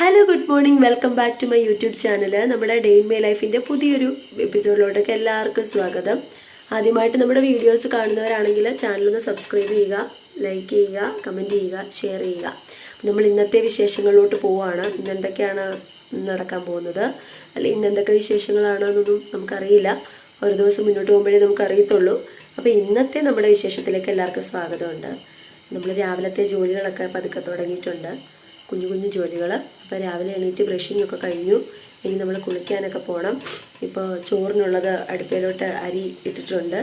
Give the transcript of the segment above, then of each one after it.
Hello good morning welcome back to my YouTube channel നമ്മുടെ day in my ലൈഫിന്റെ പുതിയൊരു എപ്പിസോഡിലോട്ടൊക്കെ എല്ലാവർക്കും സ്വാഗതം. ആദ്യമായിട്ട് നമ്മുടെ വീഡിയോസ് കാണുന്നവരാണെങ്കിൽ ചാനലൊന്ന് സബ്സ്ക്രൈബ് ചെയ്യുക ലൈക്ക് ചെയ്യുക കമന്റ് ചെയ്യുക ഷെയർ ചെയ്യുക. നമ്മൾ ഇന്നത്തെ വിശേഷങ്ങളിലോട്ട് പോവുകയാണ് ഇന്ന് എന്തൊക്കെയാണ് നടക്കാൻ പോകുന്നത്? അല്ലെ ഇന്ന് എന്തൊക്കെ വിശേഷങ്ങളാണെന്നൊന്നും നമുക്കറിയില്ല. ഒരു ദിവസം മുന്നോട്ട് പോകുമ്പോഴേ നമുക്ക് അറിയത്തുള്ളൂ അപ്പോൾ ഇന്നത്തെ നമ്മുടെ വിശേഷത്തിലേക്ക് എല്ലാവർക്കും സ്വാഗതമുണ്ട്. നമ്മൾ രാവിലത്തെ ജോലികളൊക്കെ പതുക്കെ തുടങ്ങിയിട്ടുണ്ട്. കുഞ്ഞു കുഞ്ഞു ജോലികൾ അപ്പോൾ രാവിലെ എണീറ്റ് ബ്രഷിംഗ് ഒക്കെ കഴിഞ്ഞു. ഇനി നമ്മൾ കുളിക്കാനൊക്കെ പോകണം ഇപ്പോൾ ചോറിനുള്ളത് അടുപ്പയിലോട്ട് അരി ഇട്ടിട്ടുണ്ട്.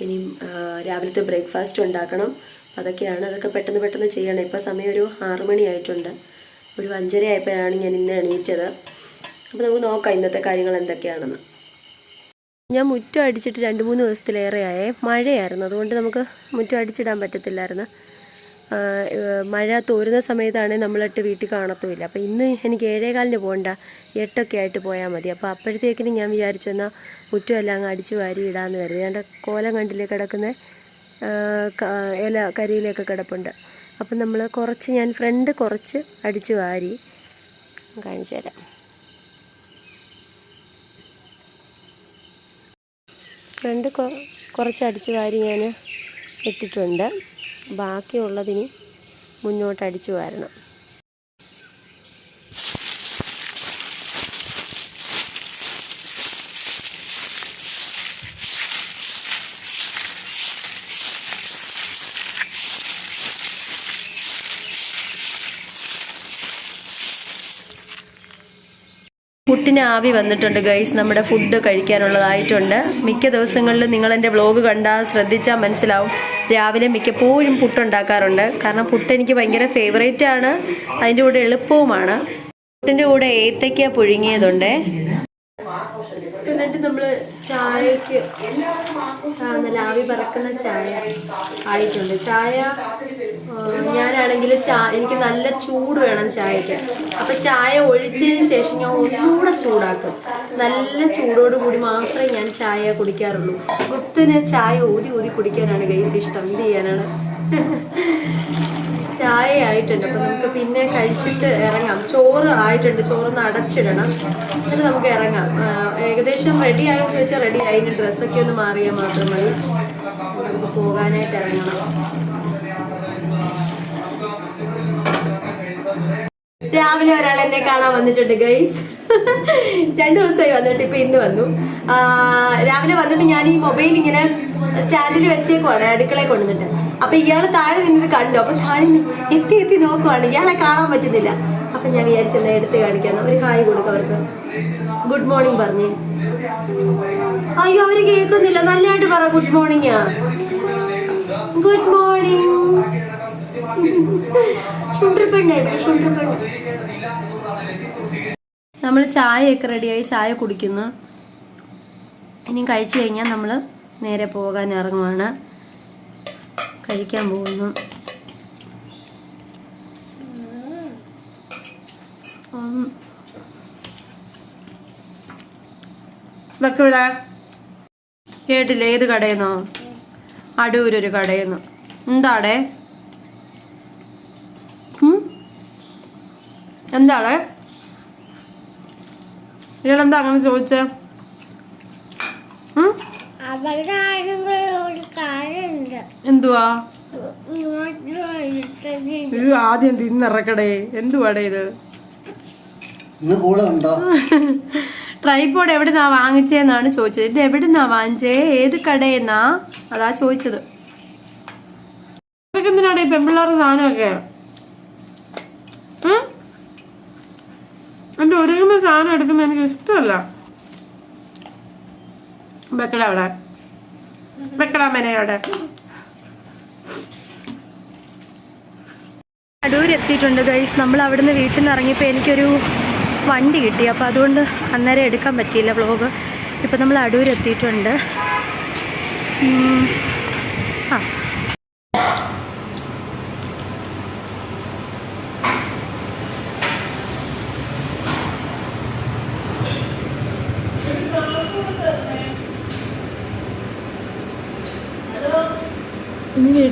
ഇനിയും ആ, രാവിലത്തെ ബ്രേക്ക്ഫാസ്റ്റ് ഉണ്ടാക്കണം. അതൊക്കെയാണ്. അതൊക്കെ പെട്ടെന്ന് പെട്ടെന്ന് ചെയ്യണം. ഇപ്പോൾ സമയം ഒരു ആറ് മണിയായിട്ടുണ്ട് ഒരു അഞ്ചര ആയപ്പോഴാണ് ഞാൻ ഇന്ന് എണീറ്റത്. അപ്പോൾ നമുക്ക് നോക്കാം ഇന്നത്തെ കാര്യങ്ങൾ എന്തൊക്കെയാണെന്ന്. ഞാൻ മുറ്റം അടിച്ചിട്ട് രണ്ട് മൂന്ന് ദിവസത്തിലേറെയായേ മഴയായിരുന്നു. അതുകൊണ്ട് നമുക്ക് മുറ്റം അടിച്ചിടാൻ പറ്റത്തില്ലായിരുന്നു. മഴ തോരുന്ന സമയത്താണ് നമ്മളിട്ട് വീട്ടിൽ കാണത്തുമില്ല. അപ്പോൾ ഇന്ന് എനിക്ക് ഏഴേകാലിന് പോകണ്ട. എട്ടൊക്കെ ആയിട്ട് പോയാൽ മതി. അപ്പോൾ അപ്പോഴത്തേക്കിനും ഞാൻ വിചാരിച്ചു എന്നാൽ മുറ്റുമല്ല അങ്ങ് അടിച്ച് വാരി ഇടാമെന്ന് കരുതി. എന്റെ കോലം കണ്ടില്ലേ കിടക്കുന്ന? ഇല കരിയിലൊക്കെ കിടപ്പുണ്ട്. അപ്പം നമ്മൾ കുറച്ച് ഞാൻ ഫ്രണ്ട് കുറച്ച് അടിച്ച് വാരി കാണിച്ചു തരാം. ഫ്രണ്ട് കുറച്ച് അടിച്ച് വാരി ഞാൻ ഇട്ടിട്ടുണ്ട്. ബാക്കിയുള്ളതിന് മുന്നോട്ട് അടിച്ചു വാരണം. പുട്ടിന് ആവി വന്നിട്ടുണ്ട് ഗൈസ് നമ്മുടെ ഫുഡ് കഴിക്കാനുള്ളതായിട്ടുണ്ട്. മിക്ക ദിവസങ്ങളിലും നിങ്ങൾ എന്റെ വ്ലോഗ് കണ്ടാൽ ശ്രദ്ധിച്ചാൽ മനസ്സിലാവും. രാവിലെ മിക്കപ്പോഴും പുട്ടുണ്ടാക്കാറുണ്ട്. കാരണം പുട്ട് എനിക്ക് ഭയങ്കര ഫേവറേറ്റ് ആണ്. അതിന്റെ കൂടെ എളുപ്പവുമാണ്. പുട്ടിന്റെ കൂടെ ഏത്തയ്ക്ക പുഴുങ്ങിയതുണ്ട്. എന്നിട്ട് നമ്മൾ ചായക്ക് നല്ല ആവി പറക്കുന്ന ചായ ആയിട്ടുണ്ട്. ചായ ഞാനാണെങ്കിൽ എനിക്ക് നല്ല ചൂട് വേണം ചായക്ക്. അപ്പൊ ചായ ഒഴിച്ചതിന് ശേഷം ഞാൻ ഒന്നുകൂടെ ചൂടാക്കും. നല്ല ചൂടോട് കൂടി മാത്രമേ ഞാൻ ചായ കുടിക്കാറുള്ളൂ. ഗുപ്തന് ചായ ഊതി ഊതി കുടിക്കാനാണ് ഗൈസ് ഇഷ്ടം. എന്ത് ചെയ്യാനാണ്? ചായ ആയിട്ടുണ്ട് അപ്പൊ നമുക്ക് പിന്നെ കഴിച്ചിട്ട് ഇറങ്ങാം. ചോറ് ആയിട്ടുണ്ട്. ചോറൊന്ന് അടച്ചിടണം. എന്നിട്ട് നമുക്ക് ഇറങ്ങാം. ഏകദേശം റെഡി ആയോ ചോദിച്ചാൽ റെഡി ആയി ഡ്രസ്സൊക്കെ ഒന്ന് മാറിയാൽ മാത്രം മതി. നമുക്ക് പോകാനായിട്ട് ഇറങ്ങണം. രാവിലെ ഒരാൾ എന്നെ കാണാൻ വന്നിട്ടുണ്ട് ഗൈസ് രണ്ടു ദിവസമായി വന്നിട്ട് ഇപ്പൊ ഇന്ന് വന്നു. രാവിലെ വന്നിട്ട് ഞാൻ ഈ മൊബൈൽ ഇങ്ങനെ സ്റ്റാൻഡിൽ വെച്ചേക്കുവാണ് അടുക്കളയിൽ കൊണ്ടുവന്നിട്ട്. അപ്പൊ ഇയാൾ താഴെ നിന്നത് കണ്ടു. അപ്പൊ താഴെ എത്തി എത്തി നോക്കുവാണ്. ഇയാളെ കാണാൻ പറ്റുന്നില്ല. അപ്പൊ ഞാൻ വിചാരിച്ചെന്നാ എടുത്ത് കാണിക്കാന്ന്. ഒരു കായ് കൊടുക്കും അവർക്ക്. ഗുഡ് മോർണിംഗ് പറഞ്ഞേ. അയ്യോ അവർ കേൾക്കുന്നില്ല. നല്ലതായിട്ട് പറ ഗുഡ് മോർണിംഗ് ഗുഡ് മോർണിംഗ് നമ്മൾ ചായയൊക്കെ റെഡിയായി ചായ കുടിക്കുന്നു. ഇനി കഴിച്ചു കഴിഞ്ഞാൽ നമ്മൾ നേരെ പോകാൻ ഇറങ്ങുവാണ്. കഴിക്കാൻ പോകുന്നു. വെക്കൂടെ കേട്ടില്ല? ഏത് കടയെന്നോ? അടൂരൊരു കടയെന്നോ. എന്താടേ? എന്താടേ ഇയാളെന്താ അങ്ങനെ ചോദിച്ചേ? എന്തുവാ? ഇത് ആദ്യം തിന്നിറക്കടേ എന്തുവാടേ ഇത്? ഇന്ന് എവിടെ നിന്നാ ട്രൈപോഡ് എവിടുന്നാ വാങ്ങിച്ചേന്നാണ് ചോദിച്ചത്. ഇത് എവിടുന്നാ വാങ്ങിച്ചേ? ഏത് കടയെന്നാ അതാ ചോദിച്ചത്. എന്തിനാടേ ഈ പെമ്പിള്ളേരുടെ സാധനമൊക്കെ? എന്റെ ഒരുങ്ങുന്ന സാധനം എടുക്കുന്ന എനിക്ക് ഇഷ്ടമല്ല. വെക്കട അവിടെ. വെക്കട മെനയോടെ എത്തിയിട്ടുണ്ട് ഗൈസ് നമ്മൾ അവിടുന്ന് വീട്ടിൽ നിന്ന് ഇറങ്ങിയപ്പോൾ എനിക്കൊരു വണ്ടി കിട്ടി. അപ്പോൾ അതുകൊണ്ട് അന്നേരം എടുക്കാൻ പറ്റിയില്ല വ്ളോഗ് ഇപ്പം നമ്മൾ ഉം. ആ.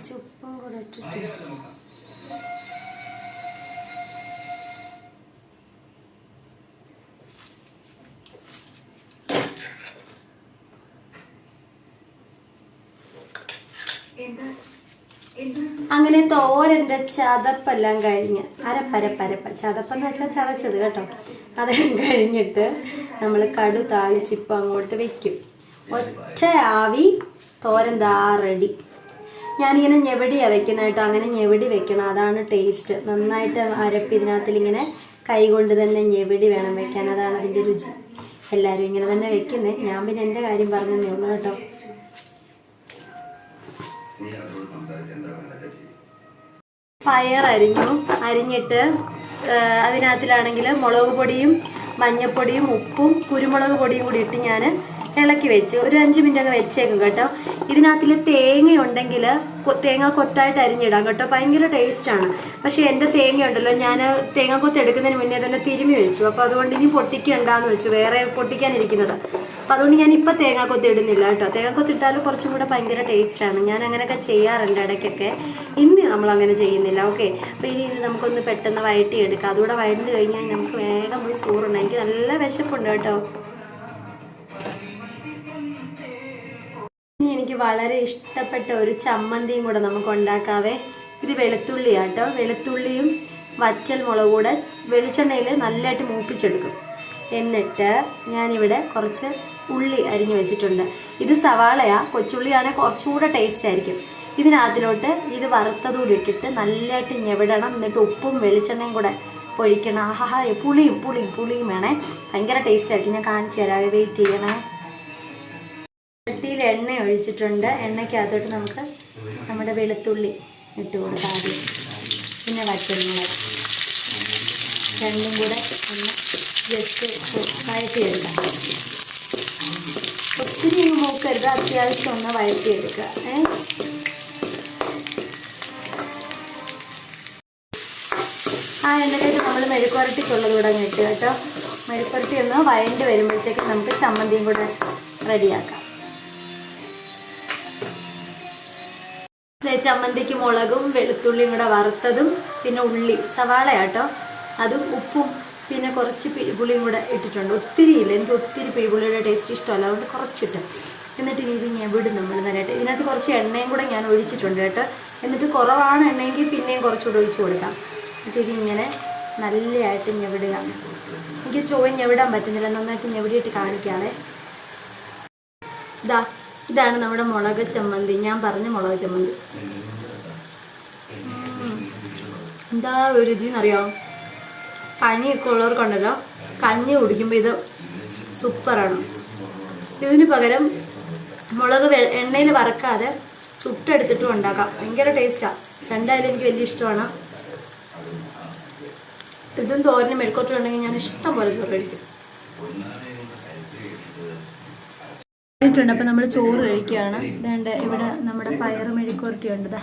കുറച്ച് ഉപ്പും കൂടെ ഇട്ടിട്ട്. അങ്ങനെ തോരന്റെ ചതപ്പെല്ലാം കഴിഞ്ഞ് അരപ്പരപ്പരപ്പ ചതപ്പെന്ന് വെച്ചാൽ ചതച്ചത് കേട്ടോ. അതെല്ലാം കഴിഞ്ഞിട്ട് നമ്മൾ കടു താളിച്ചിപ്പം അങ്ങോട്ട് വെക്കും. ഒറ്റ ആവി തോരൻ ദാ റെഡി ഞാനിങ്ങനെ ഞെവടിയാണ് വെക്കുന്നത് കേട്ടോ. അങ്ങനെ ഞെവടി വെക്കണം. അതാണ് ടേസ്റ്റ് നന്നായിട്ട് അരപ്പ് ഇതിനകത്തിൽ ഇങ്ങനെ കൈ കൊണ്ട് തന്നെ ഞെവടി വേണം വെക്കാൻ. അതാണ് അതിന്റെ രുചി. എല്ലാവരും ഇങ്ങനെ തന്നെ വെക്കുന്നത് ഞാൻ പിന്നെ എന്റെ കാര്യം പറഞ്ഞതേ ഉള്ളൂ കേട്ടോ. പയർ അരിഞ്ഞു. അരിഞ്ഞിട്ട് അതിനകത്തിലാണെങ്കിൽ മുളക് പൊടിയും മഞ്ഞപ്പൊടിയും ഉപ്പും കുരുമുളക് പൊടിയും കൂടി ഇട്ട് ഞാൻ ഇളക്കി വെച്ച് ഒരു അഞ്ച് മിനിറ്റ് അങ്ങ് വെച്ചേക്കും കേട്ടോ. ഇതിനകത്തിൽ തേങ്ങ ഉണ്ടെങ്കിൽ തേങ്ങ കൊത്തായിട്ട് അരിഞ്ഞിടാം കേട്ടോ. ഭയങ്കര ടേസ്റ്റാണ് പക്ഷേ എന്റെ തേങ്ങയുണ്ടല്ലോ ഞാൻ തേങ്ങ കൊത്ത് എടുക്കുന്നതിന് മുന്നേ തന്നെ തിരുമ്മി വെച്ചു. അപ്പോൾ അതുകൊണ്ട് ഇനി പൊട്ടിക്കണ്ടെന്ന് വെച്ചു. വേറെ പൊട്ടിക്കാനിരിക്കുന്നത്. അപ്പോൾ അതുകൊണ്ട് ഞാൻ ഇപ്പം തേങ്ങ കൊത്ത് ഇടുന്നില്ല കേട്ടോ. തേങ്ങ കൊത്ത് ഇട്ടാൽ കുറച്ചും കൂടെ ഭയങ്കര ടേസ്റ്റാണ് ഞാൻ അങ്ങനെയൊക്കെ ചെയ്യാറുണ്ട് ഇടയ്ക്കൊക്കെ. ഇന്ന് നമ്മൾ അങ്ങനെ ചെയ്യുന്നില്ല. ഓക്കെ അപ്പോൾ ഇനി ഇത് നമുക്കൊന്ന് പെട്ടെന്ന് വഴറ്റിയെടുക്കാം. അതുകൂടെ വഴണ്ട് കഴിഞ്ഞാൽ നമുക്ക് വേഗം പോയി ചോറുണ്ട് എനിക്ക് നല്ല വിശപ്പുണ്ട് കേട്ടോ. വളരെ ഇഷ്ടപ്പെട്ട ഒരു ചമ്മന്തിയും കൂടെ നമുക്ക് ഉണ്ടാക്കാവേ ഇത് വെളുത്തുള്ളിയാട്ടോ. വെളുത്തുള്ളിയും വറ്റൽ മുളക് കൂടെ വെളിച്ചെണ്ണയിൽ നല്ലതായിട്ട് മൂപ്പിച്ചെടുക്കും. എന്നിട്ട് ഞാനിവിടെ കുറച്ച് ഉള്ളി അരിഞ്ഞു വെച്ചിട്ടുണ്ട്. ഇത് സവാളയാ. കൊച്ചുള്ളിയാണെങ്കിൽ കുറച്ചുകൂടെ ടേസ്റ്റ് ആയിരിക്കും. ഇതിനകത്തിലോട്ട് ഇത് വറുത്തതൂടി ഇട്ടിട്ട് നല്ലതായിട്ട് ഞെവിടണം. എന്നിട്ട് ഉപ്പും വെളിച്ചെണ്ണയും കൂടെ ഒഴിക്കണം. ആഹാ പുളിയും പുളിയും പുളിയും വേണേ. ഭയങ്കര ടേസ്റ്റ് ആയിരിക്കും. ഞാൻ കാണിച്ചു തരാം. വെയിറ്റ് ചെയ്യണേ. എണ്ണ ഒഴിച്ചിട്ടുണ്ട്. എണ്ണയ്ക്കകത്തോട്ട് നമുക്ക് നമ്മുടെ വെളുത്തുള്ളി ഇട്ട് കൊടുക്കാം ആദ്യം. പിന്നെ വറ്റൽമുളക്. രണ്ടും കൂടെ ഒന്ന് ജസ്റ്റ് വഴറ്റിയെടുക്കാം. ഒത്തിരി മൂക്കരുത്. അത്യാവശ്യം ഒന്ന് വഴറ്റിയെടുക്കുക. ഏ? ആ എണ്ണയിലേക്ക് നമ്മൾ മെഴുക്കുരട്ടിക്കുള്ളത് കൂടെ കിട്ടുക കേട്ടോ. മെഴുക്കുരട്ടി ഒന്ന് വഴണ്ട് വരുമ്പോഴത്തേക്ക് നമുക്ക് ചമ്മന്തിയും കൂടെ റെഡിയാക്കാം. ചമ്മന്തിക്ക് മുളകും വെളുത്തുള്ളിയും കൂടെ വറുത്തതും പിന്നെ ഉള്ളി സവാള സവാളയാട്ടോ അതും ഉപ്പും പിന്നെ കുറച്ച് പിഴിപുളിയും കൂടെ ഇട്ടിട്ടുണ്ട്. ഒത്തിരി ഇല്ല. എനിക്ക് ഒത്തിരി പിഴിപുളിയുടെ ടേസ്റ്റ് ഇഷ്ടമല്ല. അതുകൊണ്ട് കുറച്ചിട്ട്. എന്നിട്ട് രീതി ഞാൻ വിടും നമ്മൾ നേരിട്ട് ഇതിനകത്ത് കുറച്ച് എണ്ണയും കൂടെ ഞാൻ ഒഴിച്ചിട്ടുണ്ട് കേട്ടോ. എന്നിട്ട് കുറവാണ് എണ്ണയെങ്കിൽ പിന്നെയും കുറച്ചുകൂടെ ഒഴിച്ച് കൊടുക്കാം. എന്നിട്ട് ഇതിങ്ങനെ നല്ലതായിട്ട് ഞെവിടുക എനിക്ക് ചോറ് ഞെവിടാൻ പറ്റുന്നില്ല. നന്നായിട്ട് ഞെവിടിയിട്ട് കാണിക്കാതെ ഇതാ ഇതാണ് നമ്മുടെ മുളക് ചമ്മന്തി. ഞാൻ പറഞ്ഞ മുളക് ചമ്മന്തി. എന്താ ഒരു രുചി എന്നറിയാം പനിയൊക്കെ ഉള്ളവർക്കുണ്ടല്ലോ കഞ്ഞി കുടിക്കുമ്പോൾ ഇത് സൂപ്പറാണ്. ഇതിന് പകരം മുളക് എണ്ണയിൽ വറക്കാതെ ചുട്ടെടുത്തിട്ടും ഉണ്ടാക്കാം. ഭയങ്കര ടേസ്റ്റാ രണ്ടായാലും എനിക്ക് വലിയ ഇഷ്ടമാണ്. ഇതും തോരനും മെഴുക്കോട്ടുണ്ടെങ്കിൽ ഞാൻ ഇഷ്ടം പോലെ ചോറ് കഴിക്കും. ആയിട്ടുണ്ട് അപ്പം നമ്മൾ ചോറ് കഴിക്കുകയാണ്. ഇതാണ്ട് ഇവിടെ നമ്മുടെ പയർ മെഴുക്കുവരട്ടി ഉണ്ട്.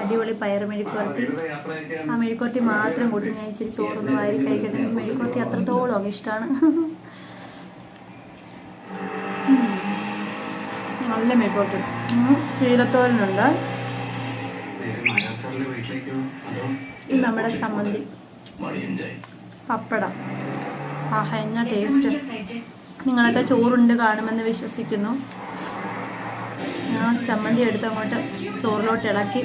അടിപൊളി പയർ മെഴുക്കുവരട്ടി. ആ മെഴുക്കുവരട്ടി മാത്രം കൂട്ടി ഞാൻ ഇച്ചിരി ചോറൊന്ന് വാരി കഴിക്കട്ടെ. എനിക്ക് മെഴുക്കുവരട്ടി അത്രത്തോളം അങ്ങ് ഇഷ്ടമാണ് നല്ല മെഴുക്കുവരട്ടി. ചീരത്തോരനുണ്ട്. നമ്മുടെ ചമ്മന്തി. പപ്പടം. ആഹാ എന്നാ ടേസ്റ്റ് നിങ്ങളൊക്കെ ചോറുണ്ട് കാണുമെന്ന് വിശ്വസിക്കുന്നു. ഞാൻ ചമ്മന്തി എടുത്ത് അങ്ങോട്ട് ചോറിലോട്ട് ഇളക്കി.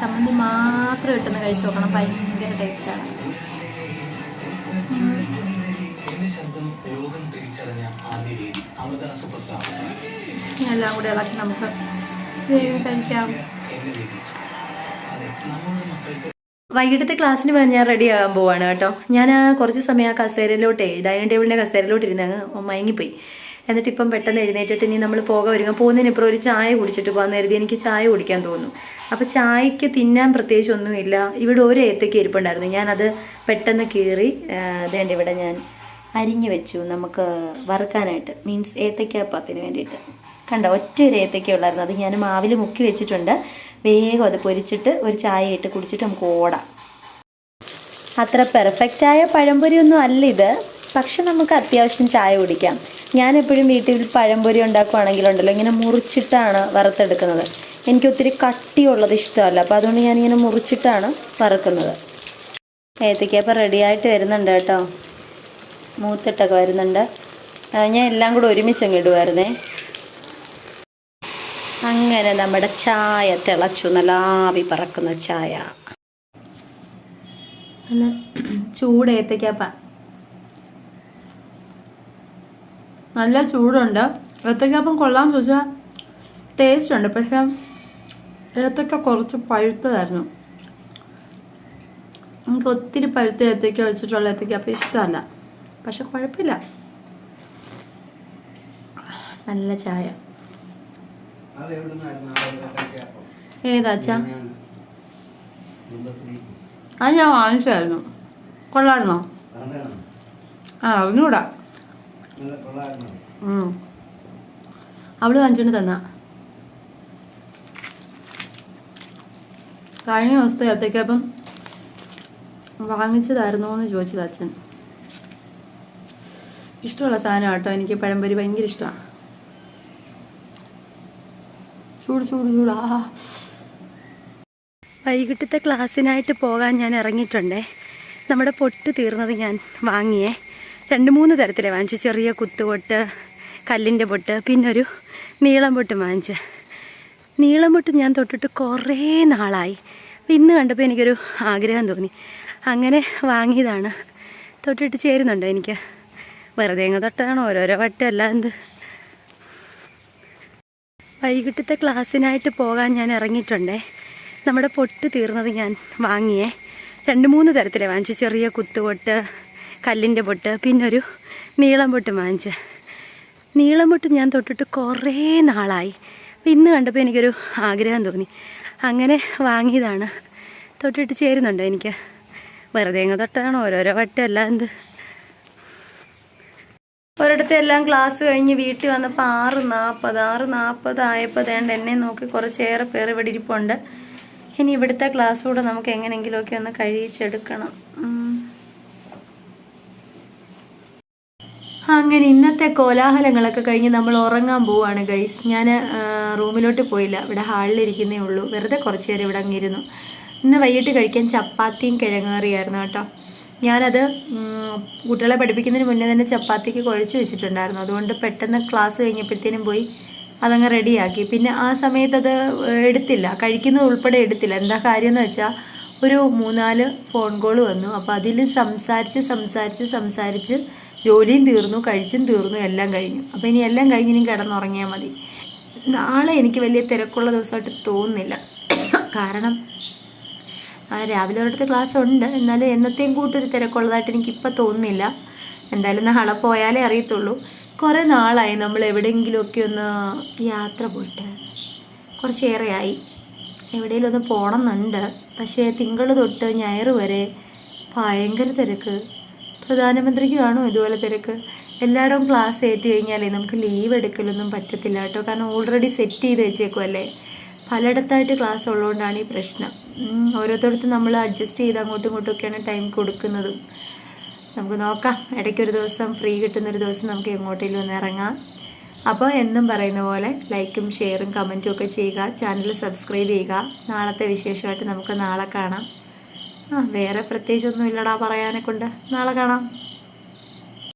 ചമ്മന്തി മാത്രം ഇട്ടെന്ന് കഴിച്ചു നോക്കണം. ഭയങ്കര ടേസ്റ്റാണ് എല്ലാം കൂടെ ഇളക്കി നമുക്ക് കഴിക്കാം. വൈകിട്ടത്തെ ക്ലാസ്സിന് ഞാൻ റെഡി ആകാൻ പോവാണ് കേട്ടോ. ഞാൻ കുറച്ച് സമയം ആ കസേരയിലോട്ടേ ഡൈനിങ് ടേബിളിന്റെ കസേരയിലോട്ട് ഇരുന്ന് അങ്ങ് മയങ്ങിപ്പോയി. എന്നിട്ട് ഇപ്പം പെട്ടെന്ന് എഴുന്നേറ്റിട്ട് ഇനി നമ്മൾ പോകാൻ ഒരുങ്ങാം പോകുന്നതിന് ഇപ്പുറം ഒരു ചായ കുടിച്ചിട്ട് പോകാൻ കരുതി എനിക്ക് ചായ കുടിക്കാൻ തോന്നുന്നു അപ്പോൾ ചായക്ക് തിന്നാൻ പ്രത്യേകിച്ച് ഒന്നുമില്ല ഇവിടെ ഒരു ഏത്തയ്ക്ക ഇരിപ്പുണ്ടായിരുന്നു. ഞാനത് പെട്ടെന്ന് കീറി അതേണ്ട ഇവിടെ ഞാൻ അരിഞ്ഞു വെച്ചു. നമുക്ക് വറുക്കാനായിട്ട് മീൻസ് ഏത്തയ്ക്കാപ്പത്തിന് വേണ്ടിയിട്ട്. കണ്ടോ? ഒറ്റ ഒരു ഏത്തയ്ക്ക ഉള്ളായിരുന്നു. അത് ഞാൻ മാവിൽ മുക്കി വെച്ചിട്ടുണ്ട്. വേഗം അത് പൊരിച്ചിട്ട് ഒരു ചായ ഇട്ട് കുടിച്ചിട്ട് നമുക്ക് ഓടാം. അത്ര പെർഫെക്റ്റായ പഴംപൊരി ഒന്നും അല്ല ഇത്. പക്ഷെ നമുക്ക് അത്യാവശ്യം ചായ കുടിക്കാം. ഞാൻ എപ്പോഴും വീട്ടിൽ പഴംപൊരി ഉണ്ടാക്കുകയാണെങ്കിലുണ്ടല്ലോ ഇങ്ങനെ മുറിച്ചിട്ടാണ് വറുത്തെടുക്കുന്നത്. എനിക്ക് ഒത്തിരി കട്ടിയുള്ളത് ഇഷ്ടമല്ല. അപ്പോൾ അതുകൊണ്ട് ഞാനിങ്ങനെ മുറിച്ചിട്ടാണ് വറുക്കുന്നത്. ഏത്തയ്ക്കപ്പം റെഡിയായിട്ട് വരുന്നുണ്ട് കേട്ടോ. മൂത്തിട്ടൊക്കെ വരുന്നുണ്ട്. ഞാൻ എല്ലാം കൂടെ ഒരുമിച്ചങ്ങ് ഇടുമായിരുന്നേ അങ്ങനെ നമ്മുടെ ചായ തിളച്ചു നല്ല ആവി പറക്കുന്ന ചായ. നല്ല ചൂട് ഏത്തയ്ക്കാപ്പ നല്ല ചൂടുണ്ട്. ഏത്തയ്ക്കാപ്പം കൊള്ളാൻ ചോദിച്ചാൽ ടേസ്റ്റ് ഉണ്ട്. പക്ഷെ ഏത്തക്ക കുറച്ച് പഴുത്തതായിരുന്നു. എനിക്ക് ഒത്തിരി പഴുത്ത ഏത്തയ്ക്ക വെച്ചിട്ടുള്ള ഏത്തക്കാപ്പം ഇഷ്ടമല്ല. പക്ഷെ കുഴപ്പമില്ല. നല്ല ചായ. ഏതാച്ചാ അത് ഞാൻ വാങ്ങിച്ചായിരുന്നു കൊള്ളായിരുന്നോ? ആ അറിഞ്ഞൂടാ. അവൾ വാങ്ങിച്ചോണ്ട് തന്ന. കഴിഞ്ഞ ദിവസത്തെ അത്തേക്കപ്പം വാങ്ങിച്ചതായിരുന്നോ എന്ന് ചോദിച്ചത് അച്ഛൻ. ഇഷ്ടമുള്ള സാധനം കേട്ടോ എനിക്ക് പഴംപൊരി ഭയങ്കര ഇഷ്ടമാണ് ചൂട് ചൂട് ചൂട്. വൈകിട്ടത്തെ ക്ലാസ്സിനായിട്ട് പോകാൻ ഞാൻ ഇറങ്ങിയിട്ടുണ്ടേ. നമ്മുടെ പൊട്ട് തീർന്നത് ഞാൻ വാങ്ങിയേ. രണ്ട് മൂന്ന് തരത്തിലെ വാങ്ങിച്ചു. ചെറിയ കുത്തുപൊട്ട് കല്ലിന്റെ പൊട്ട് പിന്നൊരു നീളം പൊട്ട് വാങ്ങിച്ച്. നീളം പൊട്ട് ഞാൻ തൊട്ടിട്ട് കുറേ നാളായി. അപ്പം ഇന്ന് കണ്ടപ്പോൾ എനിക്കൊരു ആഗ്രഹം തോന്നി. അങ്ങനെ വാങ്ങിയതാണ്. തൊട്ടിട്ട് ചേരുന്നുണ്ടോ എനിക്ക്? വെറുതെ അങ്ങ് തൊട്ടതാണ് ഓരോരോ വട്ടമല്ല എന്ത്? വൈകിട്ടത്തെ ക്ലാസ്സിനായിട്ട് പോകാൻ ഞാൻ ഇറങ്ങിയിട്ടുണ്ടേ. നമ്മുടെ പൊട്ട് തീർന്നത് ഞാൻ വാങ്ങിയേ. രണ്ട് മൂന്ന് തരത്തിലെ വാങ്ങിച്ചു. ചെറിയ കുത്തുപൊട്ട് കല്ലിന്റെ പൊട്ട് പിന്നെ ഒരു നീളം പൊട്ട് വാങ്ങിച്ച്. നീളം പൊട്ട് ഞാൻ തൊട്ടിട്ട് കുറേ നാളായി. ഇന്ന് കണ്ടപ്പോൾ എനിക്കൊരു ആഗ്രഹം തോന്നി. അങ്ങനെ വാങ്ങിയതാണ്. തൊട്ടിട്ട് ചേരുന്നുണ്ടോ എനിക്ക്? വെറുതെ അങ്ങ് തൊട്ടതാണ് ഓരോരോ വട്ടമല്ല എന്ത്? ഒരിടത്ത് എല്ലാം ക്ലാസ് കഴിഞ്ഞ് വീട്ടിൽ വന്നപ്പോൾ ആറ് നാൽപ്പത് ആറ് നാൽപ്പത് ആയപ്പോൾ വേണ്ട എന്നെ നോക്കി കുറച്ചേറെ പേർ ഇവിടെ ഇരിപ്പുണ്ട്. ഇനി ഇവിടുത്തെ ക്ലാസ് കൂടെ നമുക്ക് എങ്ങനെയെങ്കിലുമൊക്കെ ഒന്ന് കഴിയിച്ചെടുക്കണം. അങ്ങനെ ഇന്നത്തെ കോലാഹലങ്ങളൊക്കെ കഴിഞ്ഞ് നമ്മൾ ഉറങ്ങാൻ പോവാണ് ഗൈസ് ഞാൻ റൂമിലോട്ട് പോയില്ല. ഇവിടെ ഹാളിലിരിക്കുന്നേ ഉള്ളൂ. വെറുതെ കുറച്ച് നേരം ഇവിടെ അങ്ങിരുന്നു. ഇന്ന് വൈകിട്ട് കഴിക്കാൻ ചപ്പാത്തിയും കിഴങ്ങേറിയായിരുന്നു കേട്ടോ. ഞാനത് കുട്ടികളെ പഠിപ്പിക്കുന്നതിന് മുന്നേ തന്നെ ചപ്പാത്തിക്ക് കുഴച്ച് വെച്ചിട്ടുണ്ടായിരുന്നു. അതുകൊണ്ട് പെട്ടെന്ന് ക്ലാസ് കഴിഞ്ഞപ്പോഴത്തേനും പോയി അതങ്ങ് റെഡിയാക്കി. പിന്നെ ആ സമയത്ത് അത് എടുത്തില്ല. കഴിക്കുന്നത് ഉൾപ്പെടെ എടുത്തില്ല. എന്താ കാര്യം എന്ന് വെച്ചാൽ ഒരു മൂന്നാൽ ഫോൺ കോൾ വന്നു. അപ്പോൾ അതിൽ സംസാരിച്ച് സംസാരിച്ച് സംസാരിച്ച് ജോലിയും തീർന്നു കഴിച്ചും തീർന്നു എല്ലാം കഴിഞ്ഞു. അപ്പോൾ ഇനി എല്ലാം കഴിഞ്ഞ് ഇനി കിടന്നുറങ്ങിയാൽ മതി. നാളെ എനിക്ക് വലിയ തിരക്കുള്ള ദിവസമായിട്ട് തോന്നുന്നില്ല. കാരണം രാവിലെ ഒരിടത്ത് ക്ലാസ് ഉണ്ട്. എന്നാലും എന്നത്തെയും കൂട്ടൊരു തിരക്കുള്ളതായിട്ട് എനിക്കിപ്പോൾ തോന്നുന്നില്ല. എന്തായാലും നാളെ പോയാലേ അറിയത്തുള്ളൂ. കുറേ നാളായി നമ്മൾ എവിടെയെങ്കിലുമൊക്കെ ഒന്ന് യാത്ര പോയിട്ട്. കുറച്ചേറെയായി. എവിടെയെങ്കിലും ഒന്ന് പോകണം എന്നുണ്ട് പക്ഷേ തിങ്കൾ തൊട്ട് ഞായർ വരെ ഭയങ്കര തിരക്ക്. പ്രധാനമന്ത്രിക്ക് കാണും ഇതുപോലെ തിരക്ക്. എല്ലായിടവും ക്ലാസ് ഏറ്റു കഴിഞ്ഞാലേ നമുക്ക് ലീവ് എടുക്കലൊന്നും പറ്റത്തില്ല കേട്ടോ. കാരണം ഓൾറെഡി സെറ്റ് ചെയ്ത് വെച്ചേക്കുമല്ലേ പലയിടത്തായിട്ട് ക്ലാസ് ഉള്ളതുകൊണ്ടാണ് ഈ പ്രശ്നം. ഓരോരുത്തടത്തും നമ്മൾ അഡ്ജസ്റ്റ് ചെയ്ത് അങ്ങോട്ടും ഇങ്ങോട്ടും ഒക്കെയാണ് ടൈം കൊടുക്കുന്നതും. നമുക്ക് നോക്കാം ഇടയ്ക്കൊരു ദിവസം ഫ്രീ കിട്ടുന്നൊരു ദിവസം നമുക്ക് എങ്ങോട്ടേലും ഒന്ന് ഇറങ്ങാം. അപ്പോൾ എന്നും പറയുന്ന പോലെ ലൈക്കും ഷെയറും കമന്റും ഒക്കെ ചെയ്യുക ചാനൽ സബ്സ്ക്രൈബ് ചെയ്യുക. നാളത്തെ വിശേഷമായിട്ട് നമുക്ക് നാളെ കാണാം. ആ വേറെ പ്രത്യേകിച്ചൊന്നും ഇല്ലടാ പറയാനെ കൊണ്ട് നാളെ കാണാം.